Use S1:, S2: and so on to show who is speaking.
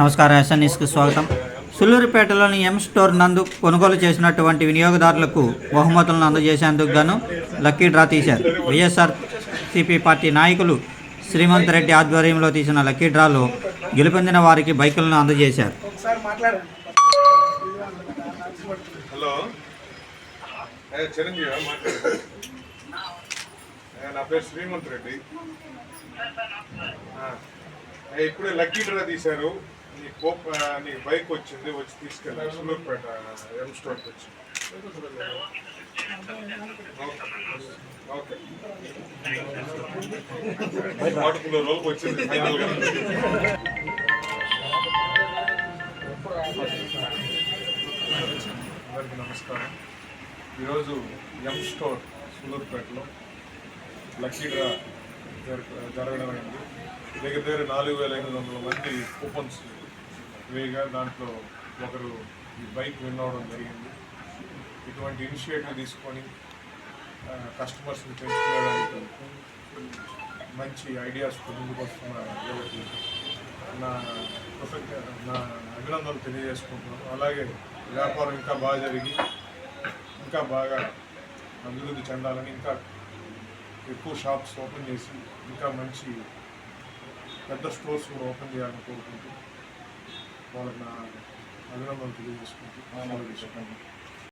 S1: నమస్కారం ఎస్ఎన్ఎస్కి స్వాగతం. సుల్లూరుపేటలోని ఎం స్టోర్ నందు కొనుగోలు చేసినటువంటి వినియోగదారులకు బహుమతులను అందజేసేందుకు గాను లక్కీ డ్రా తీశారు. వైఎస్ఆర్ సిపి పార్టీ నాయకులు శ్రీమంత్ రెడ్డి ఆధ్వర్యంలో తీసిన లక్కీ డ్రాలో గెలుపొందిన వారికి బైకులను అందజేశారు.
S2: హలో. నా పేరు శ్రీమంత్ రెడ్డి. ఇప్పుడే లక్కీ డ్రా తీశారు. నీ కోప్ నీ బైక్ వచ్చింది వచ్చి తీసుకెళ్ళి సులూర్పేట ఎం స్టోర్కి వచ్చింది ఓకే రోజుకి వచ్చింది. ఫైనల్గా అందరికీ నమస్కారం. ఈరోజు ఎం స్టోర్ సులూరుపేటలో లక్కీ డ్రా జరగడం అయింది దగ్గర దగ్గర నాలుగు వేల ఐదు వందల మంది కూపన్స్ వేగా దాంట్లో ఒకరు ఈ బైక్ విన్ జరిగింది. ఇటువంటి ఇనిషియేటివ్ తీసుకొని కస్టమర్స్ని పెంచుకోవడానికి మంచి ఐడియాస్ ముందుకు వస్తున్న నా కృతజ్ఞ నా అభినందనలు తెలియజేసుకుంటున్నాను. అలాగే వ్యాపారం ఇంకా బాగా జరిగి ఇంకా బాగా అభివృద్ధి చెందాలని ఇంకా ఎక్కువ షాప్స్ ఓపెన్ చేసి ఇంకా మంచి పెద్ద స్టోర్స్ కూడా ఓపెన్ చేయాలని కోరుకుంటున్నాను. వాళ్ళకి నా అభినందనలు తెలియజేసుకుంటూ.